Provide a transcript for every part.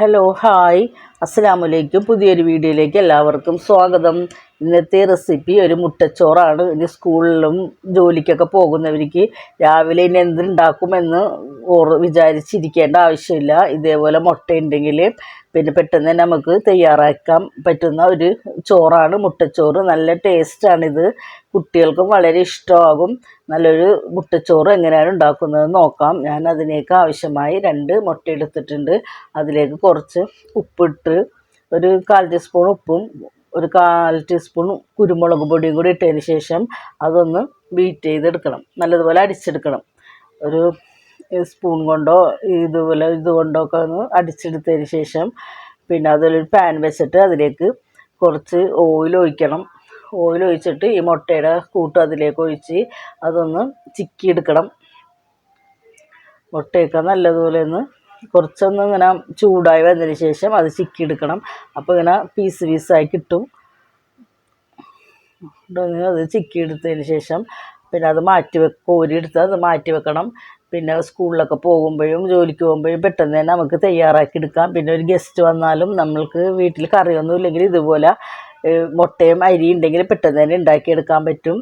Hello hi അസ്സാമലൈക്കും പുതിയൊരു വീഡിയോയിലേക്ക് എല്ലാവർക്കും സ്വാഗതം. ഇന്നത്തെ റെസിപ്പി ഒരു മുട്ടച്ചോറാണ്. ഇനി സ്കൂളിലും ജോലിക്കൊക്കെ പോകുന്നവർക്ക് രാവിലെ ഇനി എന്തുണ്ടാക്കുമെന്ന് ഓർ വിചാരിച്ചിരിക്കേണ്ട ആവശ്യമില്ല. ഇതേപോലെ മുട്ടയുണ്ടെങ്കിൽ പിന്നെ പെട്ടെന്ന് തന്നെ നമുക്ക് തയ്യാറാക്കാൻ പറ്റുന്ന ഒരു ചോറാണ് മുട്ടച്ചോറ്. നല്ല ടേസ്റ്റാണിത് കുട്ടികൾക്കും വളരെ ഇഷ്ടമാകും. നല്ലൊരു മുട്ടച്ചോറ് എങ്ങനെയാണ് ഉണ്ടാക്കുന്നത് നോക്കാം. ഞാൻ അതിലേക്ക് ആവശ്യമായി രണ്ട് മുട്ട എടുത്തിട്ടുണ്ട്. അതിലേക്ക് കുറച്ച് ഉപ്പിട്ട് ഒരു കാൽ ടീസ്പൂൺ ഉപ്പും ഒരു കാൽ ടീസ്പൂൺ കുരുമുളക് പൊടിയും കൂടി ഇട്ടതിന് ശേഷം അതൊന്ന് ബീറ്റ് ചെയ്തെടുക്കണം. നല്ലതുപോലെ അടിച്ചെടുക്കണം. ഒരു സ്പൂൺ കൊണ്ടോ ഇതുപോലെ ഇതുകൊണ്ടോ ഒക്കെ ഒന്ന് അടിച്ചെടുത്തതിന് ശേഷം പിന്നെ അതിലൊരു പാൻ വെച്ചിട്ട് അതിലേക്ക് കുറച്ച് ഓയിൽ ഒഴിക്കണം. ഓയിൽ ഒഴിച്ചിട്ട് ഈ മുട്ടയുടെ കൂട്ട് അതിലേക്ക് ഒഴിച്ച് അതൊന്ന് ചിക്കിയെടുക്കണം. മുട്ടയൊക്കെ നല്ലതുപോലെ ഒന്ന് കുറച്ചൊന്ന് ഇങ്ങനെ ചൂടായി വന്നതിന് ശേഷം അത് ചിക്കിയെടുക്കണം. അപ്പോൾ ഇങ്ങനെ പീസ് പീസായി കിട്ടും. അത് അത് ചിക്കിയെടുത്തതിന് ശേഷം പിന്നെ അത് മാറ്റി വെ കോരിയെടുത്ത് അത് മാറ്റി വെക്കണം. പിന്നെ സ്കൂളിലൊക്കെ പോകുമ്പോഴും ജോലിക്ക് പോകുമ്പോഴും പെട്ടെന്ന് തന്നെ നമുക്ക് തയ്യാറാക്കി എടുക്കാം. പിന്നെ ഒരു ഗസ്റ്റ് വന്നാലും നമ്മൾക്ക് വീട്ടിൽ കറിയൊന്നും ഇല്ലെങ്കിൽ ഇതുപോലെ മുട്ടയും അരി ഉണ്ടെങ്കിൽ പെട്ടെന്ന് തന്നെ ഉണ്ടാക്കിയെടുക്കാൻ പറ്റും.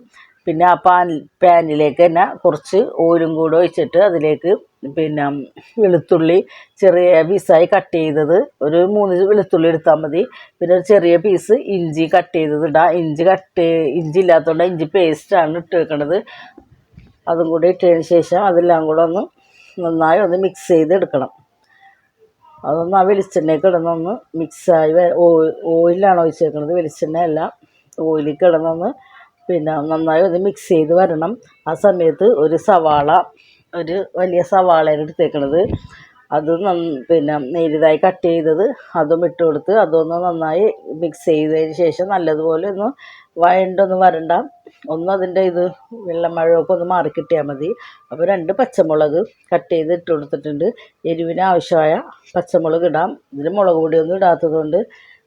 പിന്നെ ആ പാൻ പാനിലേക്ക് തന്നെ കുറച്ച് ഓയിലും കൂടെ ഒഴിച്ചിട്ട് അതിലേക്ക് പിന്നെ വെളുത്തുള്ളി ചെറിയ പീസായി കട്ട് ചെയ്തത്. ഒരു മൂന്ന് വെളുത്തുള്ളി എടുത്താൽ മതി. പിന്നെ ഒരു ചെറിയ പീസ് ഇഞ്ചി കട്ട് ചെയ്തത് ഇടാം. ഇഞ്ചി കട്ട് ഇഞ്ചി ഇല്ലാത്തതുകൊണ്ട് ഇഞ്ചി പേസ്റ്റാണ് ഇട്ട് വെക്കണത്. അതും കൂടി ഇട്ടതിന് ശേഷം അതെല്ലാം കൂടെ ഒന്ന് നന്നായി ഒന്ന് മിക്സ് ചെയ്ത് എടുക്കണം. അതൊന്ന് ആ വെളിച്ചെണ്ണയിൽ കിടന്നൊന്ന് മിക്സായി ഓയിലാണ് ഒഴിച്ചേക്കുന്നത് വെളിച്ചെണ്ണ അല്ല. ഓയിലിൽ കിടന്നൊന്ന് പിന്നെ നന്നായി ഒന്ന് മിക്സ് ചെയ്ത് വരണം. ആ സമയത്ത് ഒരു സവാള ഒരു വലിയ സവാളയാണ് എടുത്തേക്കണത്. അത് പിന്നെ നേരിയതായി കട്ട് ചെയ്തത്. അതും ഇട്ട് കൊടുത്ത് അതൊന്ന് നന്നായി മിക്സ് ചെയ്തതിന് ശേഷം നല്ലതുപോലെ ഒന്ന് വഴണ്ടൊന്ന് വരണ്ട. ഒന്ന് അതിന്റെ ഇത് വെള്ളം മഴയൊക്കെ ഒന്ന് മാറി കിട്ടിയാൽ മതി. അപ്പോൾ രണ്ട് പച്ചമുളക് കട്ട് ചെയ്ത് ഇട്ട് കൊടുത്തിട്ടുണ്ട്. എരിവിന് ആവശ്യമായ പച്ചമുളക് ഇടാം. ഇതിൽ മുളക് പൊടിയൊന്നും ഇടാത്തത് കൊണ്ട്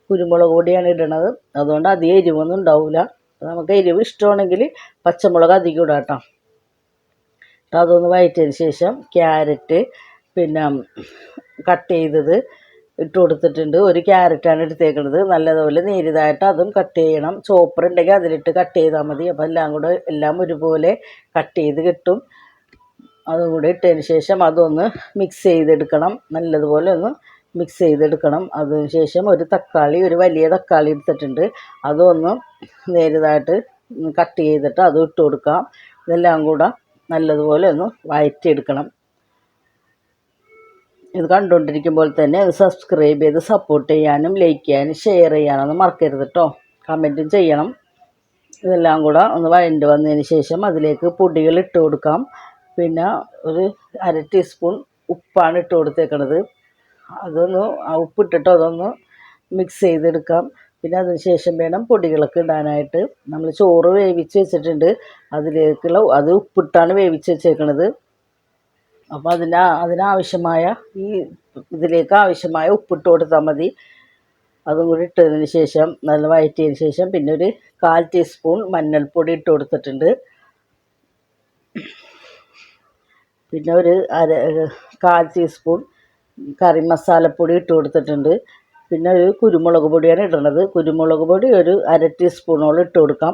കുരുമുളക് പൊടിയാണ് ഇടണത്. അതുകൊണ്ട് അധികം എരിവൊന്നും ഉണ്ടാവില്ല നമുക്ക് എരിവ് ഇഷ്ടമാണെങ്കിൽ പച്ചമുളക് അധികം ഇടാം കേട്ടോ അതൊന്ന് വഴറ്റിയതിന് ശേഷം ക്യാരറ്റ് പിന്നെ കട്ട് ചെയ്തത് ഇട്ട് കൊടുത്തിട്ടുണ്ട്. ഒരു ക്യാരറ്റാണ് എടുത്തേക്കുന്നത് നല്ലതുപോലെ നേരിതായിട്ട് അതും കട്ട് ചെയ്യണം. ചോപ്പർ ഉണ്ടെങ്കിൽ അതിലിട്ട് കട്ട് ചെയ്താൽ മതി. അപ്പോൾ എല്ലാം കൂടെ എല്ലാം ഒരുപോലെ കട്ട് ചെയ്ത് കിട്ടും. അതും കൂടെ ഇട്ടതിന് ശേഷം അതൊന്ന് മിക്സ് ചെയ്തെടുക്കണം. നല്ലതുപോലെ ഒന്ന് മിക്സ് ചെയ്തെടുക്കണം. അതിന് ശേഷം ഒരു തക്കാളി ഒരു വലിയ തക്കാളി എടുത്തിട്ടുണ്ട്. അതൊന്ന് നേരിതായിട്ട് കട്ട് ചെയ്തിട്ട് അതും ഇട്ട് കൊടുക്കാം. ഇതെല്ലാം കൂടെ നല്ലതുപോലെ ഒന്ന് വഴറ്റിയെടുക്കണം ഇത് കണ്ടുകൊണ്ടിരിക്കുമ്പോൾ തന്നെ അത് സബ്സ്ക്രൈബ് ചെയ്ത് സപ്പോർട്ട് ചെയ്യാനും ലൈക്ക് ചെയ്യാനും ഷെയർ ചെയ്യാനൊന്നും മറക്കരുത് കേട്ടോ കമന്റും ചെയ്യണം. ഇതെല്ലാം കൂടെ ഒന്ന് വഴണ്ട് വന്നതിന് ശേഷം അതിലേക്ക് പൊടികൾ ഇട്ട് കൊടുക്കാം. പിന്നെ ഒരു അര ടീസ്പൂൺ ഉപ്പാണ് ഇട്ട് കൊടുത്തേക്കണത്. അതൊന്ന് ഉപ്പിട്ടിട്ട് അതൊന്ന് മിക്സ് ചെയ്തെടുക്കാം. പിന്നെ അതിന് ശേഷം വേണം പൊടികളൊക്കെ ഇടാനായിട്ട്. നമ്മൾ ചോറ് വേവിച്ച് വെച്ചിട്ടുണ്ട്. അതിലേക്കുള്ള അത് ഉപ്പിട്ടാണ് വേവിച്ച് വെച്ചേക്കണത്. അപ്പോൾ അതിന് അതിനാവശ്യമായ ഈ ഇതിലേക്ക് ആവശ്യമായ ഉപ്പിട്ട് കൊടുത്താൽ മതി. അതും കൂടി ഇട്ടതിന് ശേഷം നല്ല വഴറ്റിയതിന് ശേഷം പിന്നെ ഒരു കാൽ ടീസ്പൂൺ മഞ്ഞൾപ്പൊടി ഇട്ട് കൊടുത്തിട്ടുണ്ട്. പിന്നെ ഒരു അര കാൽ ടീസ്പൂൺ കറി മസാലപ്പൊടി ഇട്ട് കൊടുത്തിട്ടുണ്ട്. പിന്നെ ഒരു കുരുമുളക് പൊടിയാണ് ഇടുന്നത്. കുരുമുളക് പൊടി ഒരു അര ടീസ്പൂണോളം ഇട്ട് കൊടുക്കാം.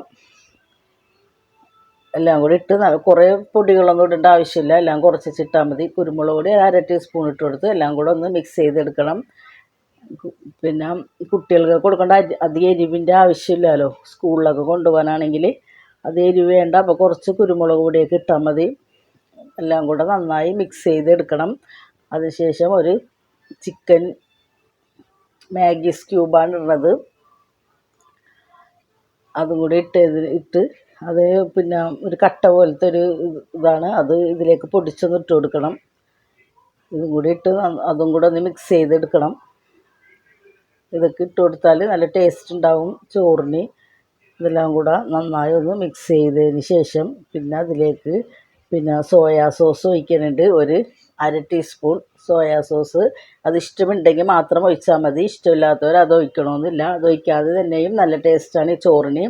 എല്ലാം കൂടി ഇട്ട് കുറേ പൊടികളൊന്നും ഇടേണ്ട ആവശ്യമില്ല. എല്ലാം കുറച്ച് ഇട്ടാൽ മതി. കുരുമുളക് പൊടി അര ടീസ്പൂൺ ഇട്ട് കൊടുത്ത് എല്ലാം കൂടെ ഒന്ന് മിക്സ് ചെയ്തെടുക്കണം. പിന്നെ കുട്ടികൾക്ക് കൊടുക്കേണ്ട അധികം എരിവിന്റെ ആവശ്യമില്ലല്ലോ. സ്കൂളിലൊക്കെ കൊണ്ടുപോകാനാണെങ്കിൽ അത് എരിവ് വേണ്ട. അപ്പോൾ കുറച്ച് കുരുമുളക് പൊടിയൊക്കെ ഇട്ടാൽ മതി. എല്ലാം കൂടെ നന്നായി മിക്സ് ചെയ്തെടുക്കണം. അതിനുശേഷം ഒരു ചിക്കൻ മാഗീസ് ക്യൂബാണ് ഉള്ളത് അതും കൂടി ഇട്ട് ഇട്ട് അത് പിന്നെ ഒരു കട്ട പോലത്തെ ഒരു ഇത് ഇതാണ്. അത് ഇതിലേക്ക് പൊടിച്ചൊന്ന് ഇട്ട് കൊടുക്കണം. ഇതും കൂടി ഇട്ട് അതും കൂടെ ഒന്ന് മിക്സ് ചെയ്തെടുക്കണം. ഇതൊക്കെ ഇട്ട് കൊടുത്താൽ നല്ല ടേസ്റ്റ് ഉണ്ടാവും ചോറിന്. ഇതെല്ലാം കൂടെ നന്നായി ഒന്ന് മിക്സ് ചെയ്തതിന് ശേഷം പിന്നെ അതിലേക്ക് പിന്നെ സോയാ സോസ് ഒഴിക്കുന്നുണ്ട് ഒരു അര ടീസ്പൂൺ സോയാ സോസ് അത് ഇഷ്ടമുണ്ടെങ്കിൽ മാത്രം ഒഴിച്ചാൽ മതി. ഇഷ്ടമില്ലാത്തവർ അത് ഒഴിക്കണമെന്നില്ല. അത് ഒഴിക്കാതെ തന്നെയും നല്ല ടേസ്റ്റാണ് ഈ ചോറിന്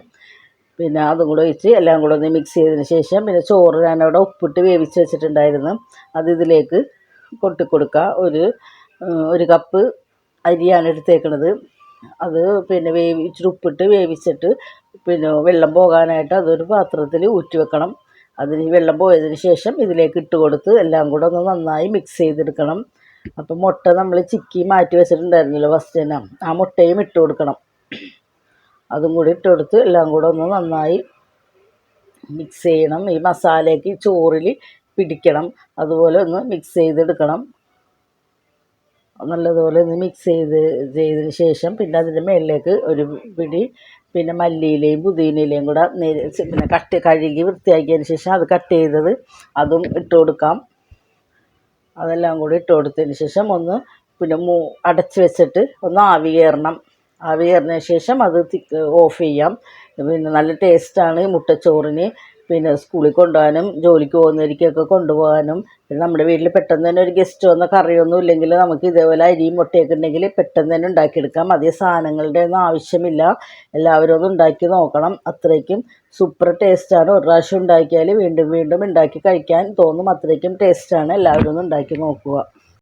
പിന്നെ അതും കൂടെ ഒഴിച്ച് എല്ലാം കൂടെ ഒന്ന് മിക്സ് ചെയ്തതിന് ശേഷം പിന്നെ ചോറ് ഞാനവിടെ ഉപ്പിട്ട് വേവിച്ച് വെച്ചിട്ടുണ്ടായിരുന്നു. അത് ഇതിലേക്ക് കൊട്ടിക്കൊടുക്കുക ഒരു ഒരു കപ്പ് അരിയാണ് എടുത്തേക്കണത്. അത് പിന്നെ വേവിച്ചിട്ട് ഉപ്പിട്ട് വേവിച്ചിട്ട് പിന്നെ വെള്ളം പോകാനായിട്ട് അതൊരു പാത്രത്തിൽ ഊറ്റി വെക്കണം. അതിന് വെള്ളം പോയതിന് ശേഷം ഇതിലേക്ക് ഇട്ട് കൊടുത്ത് എല്ലാം കൂടെ ഒന്ന് നന്നായി മിക്സ് ചെയ്തെടുക്കണം. അപ്പം മുട്ട നമ്മൾ ചിക്കി മാറ്റി വെച്ചിട്ടുണ്ടായിരുന്നല്ലോ ഫസ്റ്റ് തന്നെ? ആ മുട്ടയും ഇട്ട് കൊടുക്കണം. അതും കൂടി ഇട്ട് കൊടുത്ത് എല്ലാം കൂടെ ഒന്ന് നന്നായി മിക്സ് ചെയ്യണം. ഈ മസാലയ്ക്ക് ചോറിൽ പിടിക്കണം. അതുപോലെ ഒന്ന് മിക്സ് ചെയ്തെടുക്കണം. നല്ലതുപോലെ ഒന്ന് മിക്സ് ചെയ്ത് ചെയ്തതിന് ശേഷം പിന്നെ അതിന്റെ മേളിലേക്ക് ഒരു പിടി പിന്നെ മല്ലിയിലയും പുതിനയിലയും കൂടെ പിന്നെ കട്ട് കഴുകി വൃത്തിയാക്കിയതിന് ശേഷം അത് കട്ട് ചെയ്തത് അതും ഇട്ട് കൊടുക്കാം. അതെല്ലാം കൂടി ഇട്ട് കൊടുത്തതിന് ശേഷം ഒന്ന് പിന്നെ മൂ അടച്ച് വെച്ചിട്ട് ഒന്ന് ആവി കയറണം. ആവി കയറിയതിന് ശേഷം അത് ഓഫ് ചെയ്യാം. പിന്നെ നല്ല ടേസ്റ്റാണ് മുട്ടച്ചോറിന്. പിന്നെ സ്കൂളിൽ കൊണ്ടുപോകാനും ജോലിക്ക് പോകുന്നവർക്കൊക്കെ കൊണ്ടുപോകാനും പിന്നെ നമ്മുടെ വീട്ടിൽ പെട്ടെന്ന് തന്നെ ഒരു ഗസ്റ്റ് വന്ന കറിയൊന്നും ഇല്ലെങ്കിൽ നമുക്ക് ഇതേപോലെ അരിയും മുട്ടയൊക്കെ ഉണ്ടെങ്കിൽ പെട്ടെന്ന് തന്നെ ഉണ്ടാക്കിയെടുക്കാം. അധികം സാധനങ്ങളുടെ ഒന്നും ആവശ്യമില്ല. എല്ലാവരും ഒന്ന് ഉണ്ടാക്കി നോക്കണം. അത്രയ്ക്കും സൂപ്പർ ടേസ്റ്റാണ് ഒരു പ്രാവശ്യം ഉണ്ടാക്കിയാൽ വീണ്ടും വീണ്ടും ഉണ്ടാക്കി കഴിക്കാൻ തോന്നും. അത്രയ്ക്കും ടേസ്റ്റാണ് എല്ലാവരും ഒന്ന് ഉണ്ടാക്കി നോക്കുക.